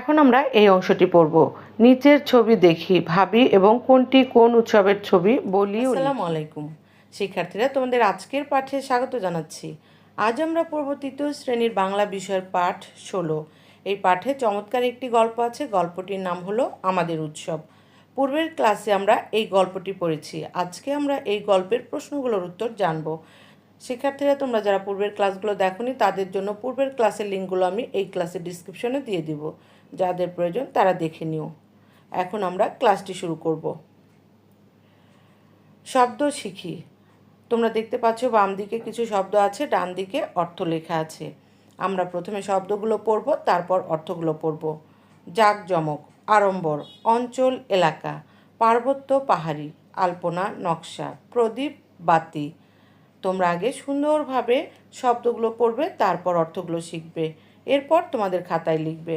এখন আমরা এই অংশটি পড়ব। নিচের ছবি দেখি, ভাবি এবং কোনটি কোন উৎসবের ছবি বলি আসসালামু আলাইকুম। শিক্ষার্থীরা, তোমাদের আজকের পাঠে স্বাগত জানাচ্ছি। আজ আমরা পড়ব তৃতীয় শ্রেণির বাংলা বিষয়ের পাঠ ষোলো। এই পাঠে চমৎকার একটি গল্প আছে, গল্পটির নাম হলো আমাদের উৎসব। পূর্বের ক্লাসে আমরা এই গল্পটি পড়েছি। আজকে আমরা এই গল্পের প্রশ্নগুলোর উত্তর জানব। শিক্ষার্থীরা, তোমরা যারা পূর্বের ক্লাসগুলো দেখোনি, তাদের জন্য পূর্বের ক্লাসের লিঙ্কগুলো আমি এই ক্লাসের ডিসক্রিপশনে দিয়ে দিব। যাদের প্রয়োজন, তারা দেখে নিও। এখন আমরা ক্লাসটি শুরু করব। শব্দ শিখি। তোমরা দেখতে পাচ্ছ, বাম দিকে কিছু শব্দ আছে, ডান দিকে অর্থ লেখা আছে। আমরা প্রথমে শব্দগুলো পড়ব, তারপর অর্থগুলো পড়ব। জাঁকজমক, আড়ম্বর, অঞ্চল, এলাকা, পার্বত্য পাহাড়ি, আলপনা, নকশা, প্রদীপ, বাতি। তোমরা আগে সুন্দরভাবে শব্দগুলো পড়বে, তারপর অর্থগুলো শিখবে। এরপর তোমাদের খাতায় লিখবে।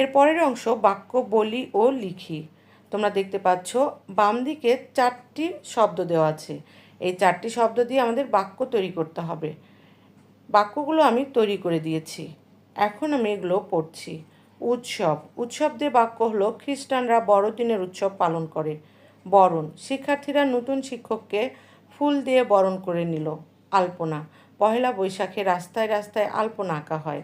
এর পরের অংশ বাক্য, বলি ও লিখি। তোমরা দেখতে পাচ্ছ, বাম দিকে চারটি শব্দ দেওয়া আছে। এই চারটি শব্দ দিয়ে আমাদের বাক্য তৈরি করতে হবে। বাক্যগুলো আমি তৈরি করে দিয়েছি। এখন আমি এগুলো পড়ছি। উৎসব। উৎসব দিয়ে বাক্য হলো, খ্রিস্টানরা বড়দিনের উৎসব পালন করে। বরণ। শিক্ষার্থীরা নতুন শিক্ষককে ফুল দিয়ে বরণ করে নিল। আলপনা। পহেলা বৈশাখে রাস্তায় রাস্তায় আলপনা আঁকা হয়।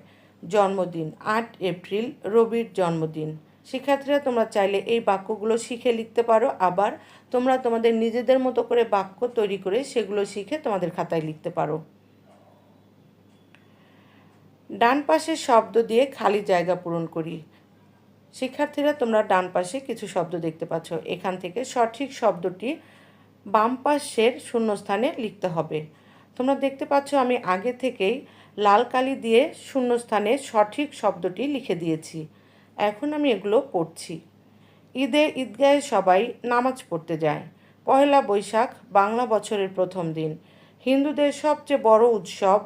জন্মদিন, আট এপ্রিল, রবির জন্মদিন। শিক্ষার্থীরা, তোমরা চাইলে এই বাক্যগুলো শিখে লিখতে পারো। আবার তোমরা তোমাদের নিজেদের মতো করে বাক্য তৈরি করে সেগুলো শিখে তোমাদের খাতায় লিখতে পারো। ডান পাশের শব্দ দিয়ে খালি জায়গা পূরণ করি। শিক্ষার্থীরা তোমরা ডান পাশে কিছু শব্দ দেখতে পাচ্ছ। এখান থেকে সঠিক শব্দটি বাম পাশের শূন্যস্থানে লিখতে হবে। তোমরা দেখতে পাচ্ছ আমি আগে থেকেই লাল কালি দিয়ে শূন্যস্থানে সঠিক শব্দটি লিখে দিয়েছি। এখন আমি এগুলো পড়ছি। ঈদে ঈদগাহে সবাই নামাজ পড়তে যায়। পয়লা বৈশাখ, বাংলা বছরের প্রথম দিন। হিন্দুদের সবচেয়ে বড় উৎসব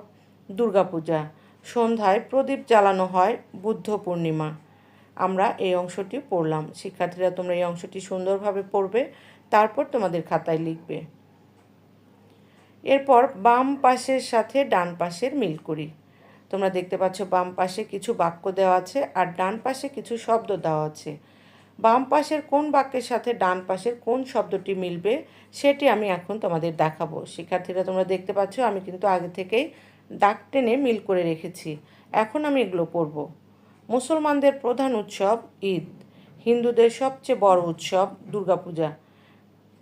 দুর্গাপূজা। সন্ধ্যায় প্রদীপ জ্বালানো হয় বুদ্ধ পূর্ণিমা। আমরা এই অংশটি পড়লাম। শিক্ষার্থীরা তোমরা এই অংশটি সুন্দরভাবে পড়বে, তারপর তোমাদের খাতায় লিখবে। এরপর বাম পাশের সাথে ডান পাশের মিল করি। তোমরা দেখতে পাচ্ছ বাম পাশে কিছু বাক্য দেওয়া আছে আর ডান পাশে কিছু শব্দ দেওয়া আছে। বাম পাশের কোন বাক্যের সাথে ডান পাশের কোন শব্দটি মিলবে, সেটি আমি এখন তোমাদের দেখাবো। শিক্ষার্থীরা, তোমরা দেখতে পাচ্ছ আমি কিন্তু আগে থেকেই দাগ টেনে মিল করে রেখেছি। এখন আমি এগুলো পড়ব। মুসলমানদের প্রধান উৎসব ঈদ। হিন্দুদের সবচেয়ে বড় উৎসব দুর্গাপূজা।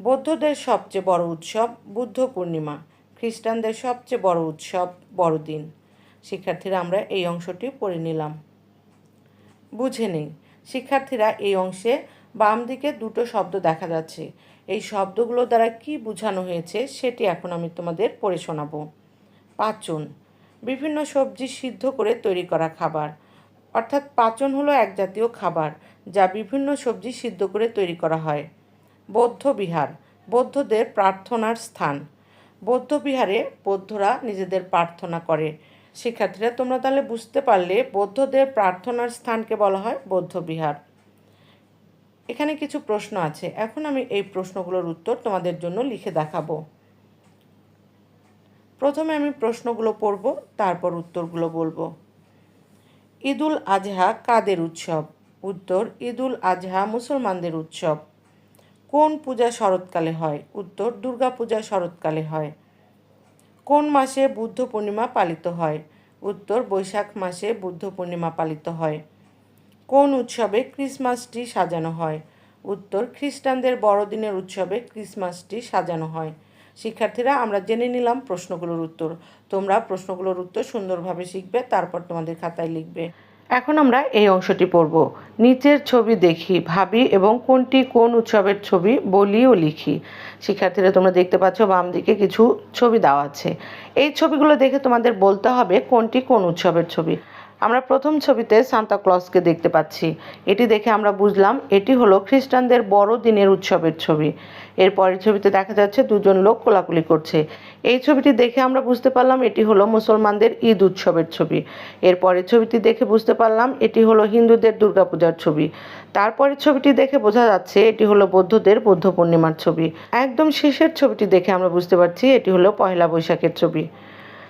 বৌদ্ধদের সবচেয়ে বড় উৎসব বুদ্ধ পূর্ণিমা। খ্রিস্টানদের সবচেয়ে বড় উৎসব বড়দিন। শিক্ষার্থীরা, আমরা এই অংশটি পড়ে নিলাম। বুঝে নেই, শিক্ষার্থীরা এই অংশে বাম দিকে দুটো শব্দ দেখা যাচ্ছে। এই শব্দগুলো দ্বারা কি বোঝানো হয়েছে সেটি এখন আমি তোমাদের পড়ে শোনাবো। পাচন, বিভিন্ন সবজি সিদ্ধ করে তৈরি করা খাবার। অর্থাৎ পাচন হলো এক জাতীয় খাবার, যা বিভিন্ন সবজি সিদ্ধ করে তৈরি করা হয়। বৌদ্ধ বিহার, বৌদ্ধদের প্রার্থনার স্থান। বৌদ্ধ বিহারে বৌদ্ধরা নিজেদের প্রার্থনা করে। শিক্ষার্থীরা, তোমরা তাহলে বুঝতে পারলে বৌদ্ধদের প্রার্থনার স্থানকে বলা হয় বৌদ্ধ বিহার। এখানে কিছু প্রশ্ন আছে। এখন আমি এই প্রশ্নগুলোর উত্তর তোমাদের জন্য লিখে দেখাবো। প্রথমে আমি প্রশ্নগুলো পড়ব, তারপর উত্তরগুলো বলব। ঈদুল আজহা কাদের উৎসব? উত্তর, ঈদুল আজহা মুসলমানদের উৎসব। কোন পূজা শরৎকালে হয়? উত্তর, দুর্গা পূজা শরৎকালে হয়। কোন মাসে বুদ্ধ পূর্ণিমা পালিত হয়? উত্তর, বৈশাখ মাসে বুদ্ধ পূর্ণিমা পালিত হয়। কোন উৎসবে ক্রিসমাসটি সাজানো হয়? উত্তর, খ্রিস্টানদের বড়দিনের উৎসবে ক্রিসমাসটি সাজানো হয়। শিক্ষার্থীরা, আমরা জেনে নিলাম প্রশ্নগুলোর উত্তর। তোমরা প্রশ্নগুলোর উত্তর সুন্দরভাবে শিখবে, তারপর তোমাদের খাতায় লিখবে। এখন আমরা এই অংশটি পড়ব। নিচের ছবি দেখি, ভাবি এবং কোনটি কোন উৎসবের ছবি বলি ও লিখি। শিক্ষার্থীরা, তোমরা দেখতে পাচ্ছ বাম দিকে কিছু ছবি দেওয়া আছে। এই ছবিগুলো দেখে তোমাদের বলতে হবে কোনটি কোন উৎসবের ছবি। আমরা প্রথম ছবিতে সান্তা ক্লসকে দেখতে পাচ্ছি। এটি দেখে আমরা বুঝলাম এটি হলো খ্রিস্টানদের বড় দিনের উৎসবের ছবি। এর পরের ছবিতে দেখা যাচ্ছে দুজন লোক কোলাকুলি করছে। এই ছবিটি দেখে আমরা বুঝতে পারলাম এটি হলো মুসলমানদের ঈদ উৎসবের ছবি। এর পরের ছবিটি দেখে বুঝতে পারলাম এটি হলো হিন্দুদের দুর্গাপূজার ছবি। তারপরের ছবিটি দেখে বোঝা যাচ্ছে এটি হলো বৌদ্ধদের বৌদ্ধ পূর্ণিমার ছবি। একদম শেষের ছবিটি দেখে আমরা বুঝতে পারছি এটি হলো পয়লা বৈশাখের ছবি।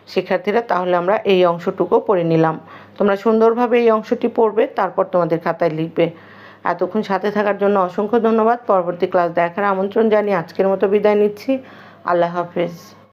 শিক্ষার্থীরা, তাহলে আমরা এই অংশটুকু পড়ে নিলাম। তোমরা সুন্দরভাবে এই অংশটি পড়বে, তারপর তোমাদের খাতায় লিখবে। এতক্ষণ সাথে থাকার জন্য অসংখ্য ধন্যবাদ। পরবর্তী ক্লাস দেখার আমন্ত্রণ জানিয়ে আজকের মতো বিদায় নিচ্ছি। আল্লাহ হাফেজ।